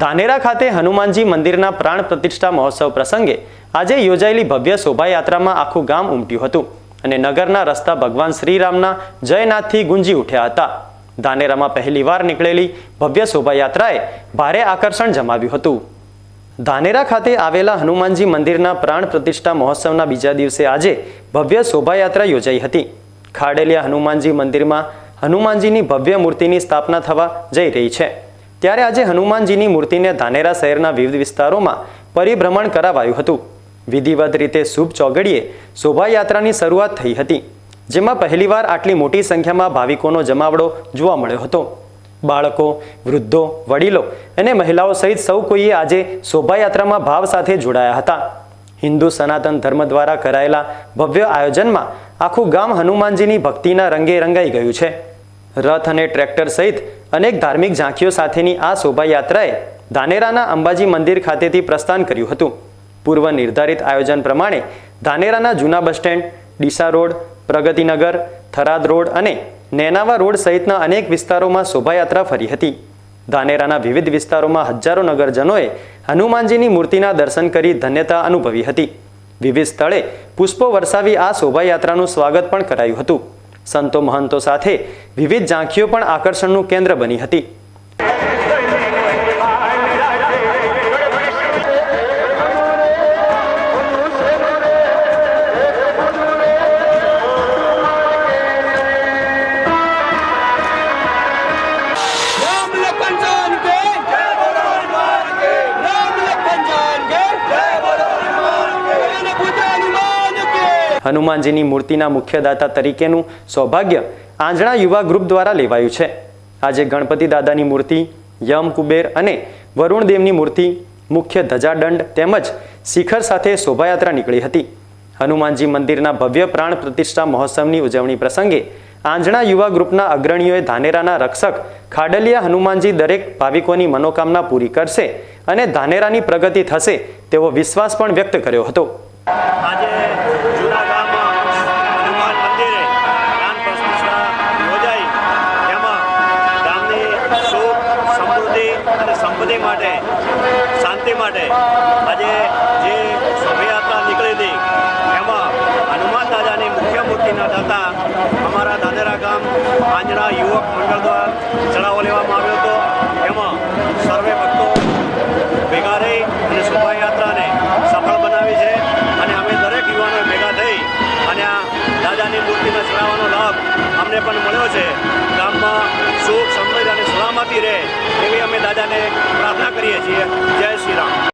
ધાનેરા ખાતે હનુમાનજી મંદિરના પ્રાણ પ્રતિષ્ઠા મહોત્સવ પ્રસંગે આજે યોજાયેલી ભવ્ય શોભાયાત્રામાં આખું ગામ ઉમટ્યું હતું અને નગરના રસ્તા ભગવાન શ્રીરામના જયનાથથી ગુંજી ઉઠ્યા હતા. ધાનેરામાં પહેલીવાર નીકળેલી ભવ્ય શોભાયાત્રાએ ભારે આકર્ષણ જમાવ્યું હતું. ધાનેરા ખાતે આવેલા હનુમાનજી મંદિરના પ્રાણ પ્રતિષ્ઠા મહોત્સવના બીજા દિવસે આજે ભવ્ય શોભાયાત્રા યોજાઈ હતી. ખાડેલિયા હનુમાનજી મંદિરમાં હનુમાનજીની ભવ્ય મૂર્તિની સ્થાપના થવા જઈ રહી છે. ત્યારે આજે હનુમાનજીની મૂર્તિને ધાનેરા શહેરના વિવિધ વિસ્તારોમાં પરિભ્રમણ કરાવાયું હતું. વિધિવત રીતે શુભ ચોગડીએ શોભાયાત્રાની શરૂઆત થઈ હતી, જેમાં પહેલીવાર આટલી મોટી સંખ્યામાં ભાવિકોનો જમાવડો જોવા મળ્યો હતો. બાળકો, વૃદ્ધો, વડીલો અને મહિલાઓ સહિત સૌ કોઈએ આજે શોભાયાત્રામાં ભાવ સાથે જોડાયા હતા. હિન્દુ સનાતન ધર્મ દ્વારા કરાયેલા ભવ્ય આયોજનમાં આખું ગામ હનુમાનજીની ભક્તિના રંગે રંગાઈ ગયું છે. રથ અને ટ્રેક્ટર સહિત અનેક ધાર્મિક ઝાંખીઓ સાથેની આ શોભાયાત્રાએ ધાનેરાના અંબાજી મંદિર ખાતેથી પ્રસ્થાન કર્યું હતું. પૂર્વ નિર્ધારિત આયોજન પ્રમાણે ધાનેરાના જૂના bus stand, Deesa road, Pragatinagar, Tharad road અને નેનાવા રોડ સહિતના અનેક વિસ્તારોમાં શોભાયાત્રા ફરી હતી. ધાનેરાના વિવિધ વિસ્તારોમાં હજારો નગરજનોએ હનુમાનજીની મૂર્તિના દર્શન કરી ધન્યતા અનુભવી હતી. વિવિધ સ્થળે પુષ્પો વરસાવી આ શોભાયાત્રાનું સ્વાગત પણ કરાયું હતું. સંતો મહંતો સાથે વિવિધ ઝાંખીઓ પણ આકર્ષણનું કેન્દ્ર બની હતી. राम હનુમાનજીની મૂર્તિના મુખ્યદાતા તરીકેનું સૌભાગ્ય આંજણા યુવા ગ્રુપ દ્વારા લેવાયું છે. આજે ગણપતિ દાદાની મૂર્તિ, યમ કુબેર અને વરુણદેવની મૂર્તિ, મુખ્ય ધજાદંડ તેમજ શિખર સાથે શોભાયાત્રા નીકળી હતી. હનુમાનજી મંદિરના ભવ્ય પ્રાણ પ્રતિષ્ઠા મહોત્સવની ઉજવણી પ્રસંગે આંજણા યુવા ગ્રુપના અગ્રણીઓએ ધાનેરાના રક્ષક ખાડલિયા હનુમાનજી દરેક ભાવિકોની મનોકામના પૂરી કરશે અને ધાનેરાની પ્રગતિ થશે તેવો વિશ્વાસ પણ વ્યક્ત કર્યો હતો. સંપત્તિ માટે, શાંતિ માટે આજે જે શોભાયાત્રા નીકળી હતી, એમાં હનુમાન દાદાની મુખ્ય મૂર્તિના દાતા અમારા દાદરા ગામ આંજણા યુવક મંડળ દ્વારા ચડાવો લેવામાં આવ્યો હતો. એમાં સર્વે ભક્તો ભેગા રહી અને શોભાયાત્રાને સફળ બનાવી છે અને અમે દરેક યુવાનો ભેગા થઈ અને આ દાદાની મૂર્તિને ચડાવવાનો લાભ અમને પણ મળ્યો છે. ગામમાં સુખ, સમૃદ્ધ અને સલામતી રહે એવી અમે દાદાને 这个链接联系了